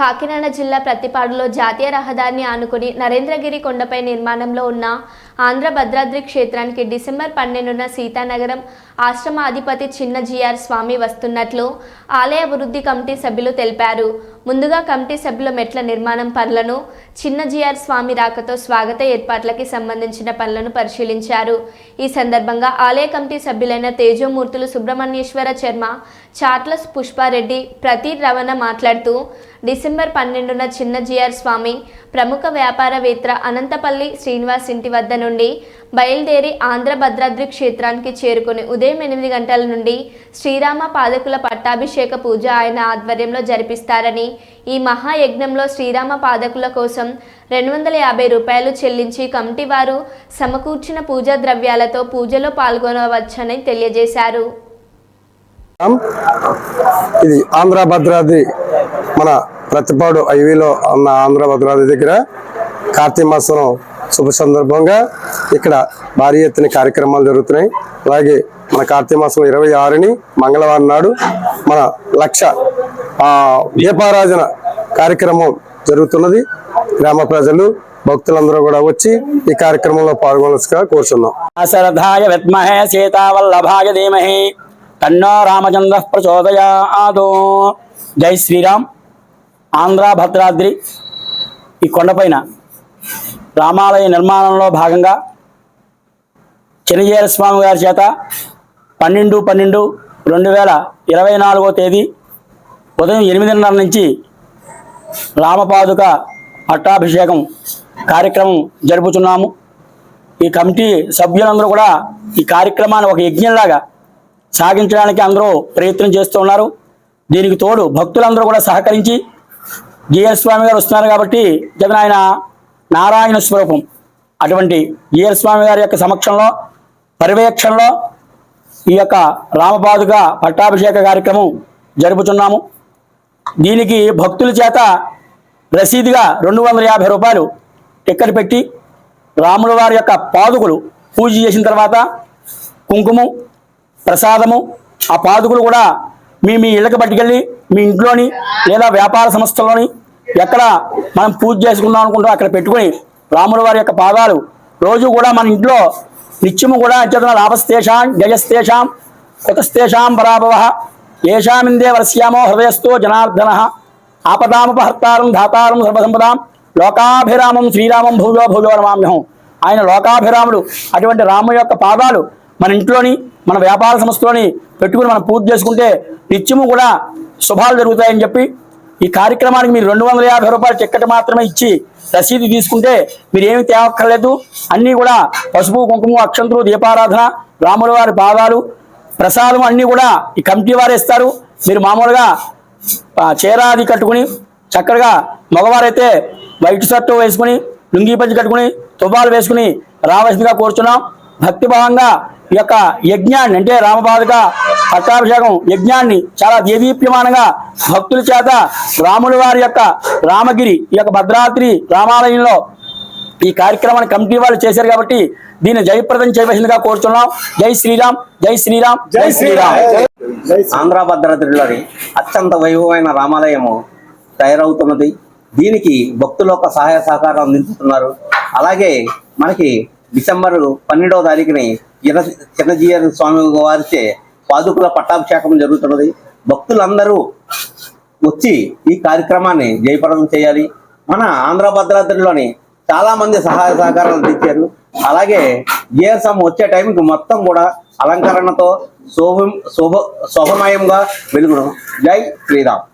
కాకినాడ జిల్లా ప్రతిపాడులో జాతీయ రహదారిని ఆనుకుని నరేంద్రగిరి కొండపై నిర్మాణంలో ఉన్న ఆంధ్ర భద్రాద్రి క్షేత్రానికి డిసెంబర్ పన్నెండున సీతానగరం ఆశ్రమ అధిపతి చిన్న జిఆర్ స్వామి వస్తున్నట్లు ఆలయ అభివృద్ధి కమిటీ సభ్యులు తెలిపారు. ముందుగా కమిటీ సభ్యుల మెట్ల నిర్మాణం పనులను చిన్న జిఆర్ స్వామి రాకతో స్వాగత ఏర్పాట్లకి సంబంధించిన పనులను పరిశీలించారు. ఈ సందర్భంగా ఆలయ కమిటీ సభ్యులైన తేజోమూర్తులు సుబ్రహ్మణ్యేశ్వర శర్మ చాట్ల పుష్పారెడ్డి ప్రతి రవణ మాట్లాడుతూ డిసెంబర్ పన్నెండున చిన్న జిఆర్ స్వామి ప్రముఖ వ్యాపారవేత్త అనంతపల్లి శ్రీనివాస్ ఇంటి వద్ద నుండి బయలుదేరి ఆంధ్ర భద్రాద్రి క్షేత్రానికి చేరుకుని ఉదయం ఎనిమిది గంటల నుండి శ్రీరామ పాదకుల పట్టాభిషేక పూజ ఆయన ఆధ్వర్యంలో జరిపిస్తారని ఈ మహాయజ్ఞంలో శ్రీరామ పాదకుల కోసం రెండు వందల యాభై రూపాయలు చెల్లించి కమిటీ వారు సమకూర్చిన పూజా ద్రవ్యాలతో పూజలో పాల్గొనవచ్చని తెలియజేశారు. ఇది ఆంధ్ర భద్రాద్రి మన ప్రతిపాడు ఐవీలో ఉన్న ఆంధ్ర భద్రాద్రి దగ్గర కార్తీక మాసం శుభ సందర్భంగా ఇక్కడ భారీ ఎత్తున కార్యక్రమాలు జరుగుతున్నాయి. అలాగే మన కార్తీక మాసం ఇరవై ఆరుని మంగళవారం నాడు మన లక్ష ఆ, దీపారాధన కార్యక్రమం జరుగుతున్నది. గ్రామ ప్రజలు భక్తులందరూ కూడా వచ్చి ఈ కార్యక్రమంలో పాల్గొనగా కోరుచున్నాం. అశ్రద్ధాయ విద్మహే సీతావల్లభాయ ధీమహి. తన్నో రామచంద్ర ప్రచోదయాదు జై శ్రీరామ్. ఆంధ్ర భద్రాద్రి ఈ కొండపైన రామాలయ నిర్మాణంలో భాగంగా చెనిజేర స్వామి గారి చేత పన్నెండు పన్నెండు రెండు వేల ఇరవై నాలుగో తేదీ ఉదయం ఎనిమిదిన్నర నుంచి రామపాదుక పట్టాభిషేకం కార్యక్రమం జరుపుతున్నాము ఈ కమిటీ సభ్యులందరూ కూడా ఈ కార్యక్రమాన్ని ఒక యజ్ఞంలాగా సాగించడానికి అందరూ ప్రయత్నం చేస్తున్నారు దీనికి తోడు భక్తులందరూ కూడా సహకరించి జిఎల్ స్వామి గారు వస్తున్నారు కాబట్టి జగన్ ఆయన నారాయణ స్వరూపం. అటువంటి జిఎల్ స్వామి గారి యొక్క సమక్షంలో పర్యవేక్షణలో ఈ యొక్క రామపాదుక పట్టాభిషేక కార్యక్రమం జరుపుతున్నాము దీనికి భక్తుల చేత రసీదుగా రెండు వందల యాభై రూపాయలు టిక్కెట్ పెట్టి రాముల వారి యొక్క పాదుకులు పూజ చేసిన తర్వాత కుంకుమ ప్రసాదము ఆ పాదుకులు కూడా మీ మీ ఇళ్ళకి పట్టుకెళ్ళి మీ ఇంట్లోని లేదా వ్యాపార సంస్థలోని ఎక్కడ మనం పూజ చేసుకుందాం అనుకుంటాం అక్కడ పెట్టుకొని రాముల వారి యొక్క పాదాలు రోజు కూడా మన ఇంట్లో నిత్యము కూడా అత్యతన లాభస్తేషాం జయస్తేషాం కుతస్తేషాం పరాభవ ఏషామిందే వరస్యామో హృదయస్థో జనార్దన ఆపదాముపహర్తారం ధాతారం సర్వసంపదాం లోకాభిరామం శ్రీరామం భూజో భూజో నమామ్యహం ఆయన లోకాభిరాముడు అటువంటి రాము యొక్క పాదాలు మన ఇంట్లోని మన వ్యాపార సంస్థలోని పెట్టుకుని మనం పూజ చేసుకుంటే నిత్యము కూడా శుభాలు జరుగుతాయని చెప్పి ఈ కార్యక్రమానికి మీరు రెండు వందల యాభై రూపాయల టిక్కెట్ మాత్రమే ఇచ్చి రసీదు తీసుకుంటే మీరు ఏమి తేవక్కర్లేదు. అన్నీ కూడా పసుపు కుంకుమ అక్షంతులు దీపారాధన రాముల వారి పాదాలు ప్రసాదం అన్నీ కూడా ఈ కమిటీ వారు ఇస్తారు. మీరు మామూలుగా చీరాది కట్టుకుని చక్కగా మగవారైతే వైట్ షర్టు వేసుకుని లుంగీ పంచి కట్టుకుని తువ్వాలు వేసుకుని రావాల్సిందిగా కోరుచున్నాం. భక్తిభావంగా ఈ యొక్క యజ్ఞాన్ని అంటే రామబాధక పట్టాభిషేకం యజ్ఞాన్ని చాలా దేదీప్యమానంగా భక్తుల చేత రాముల వారి యొక్క రామగిరి ఈ యొక్క భద్రాద్రి రామాలయంలో ఈ కార్యక్రమాన్ని కమిటీ వాళ్ళు చేశారు కాబట్టి దీన్ని జయప్రదం చేయవలసిందిగా కోరుతున్నాం జై శ్రీరామ్ జై శ్రీరామ్ జై శ్రీరామ్. ఆంధ్ర భద్రాద్రిలోని అత్యంత వైభవమైన రామాలయము తయారవుతున్నది. దీనికి భక్తులు ఒక సహాయ సహకారం అందిస్తున్నారు. అలాగే మనకి డిసెంబర్ పన్నెండవ తారీఖుని చిన్నజీయర్ స్వామి వారిచే పాదుకుల పట్టాభిషేకం జరుగుతున్నది. భక్తులందరూ వచ్చి ఈ కార్యక్రమాన్ని జయప్రదం చేయాలి. మన ఆంధ్ర భద్రాద్రిలోని చాలా మంది సహాయ సహకారాలు తెచ్చారు అలాగే జీఎస్ఎం వచ్చే టైంకి మొత్తం కూడా అలంకరణతో శోభ శోభ శోభమయంగా వెలుగును. జై శ్రీరామ్.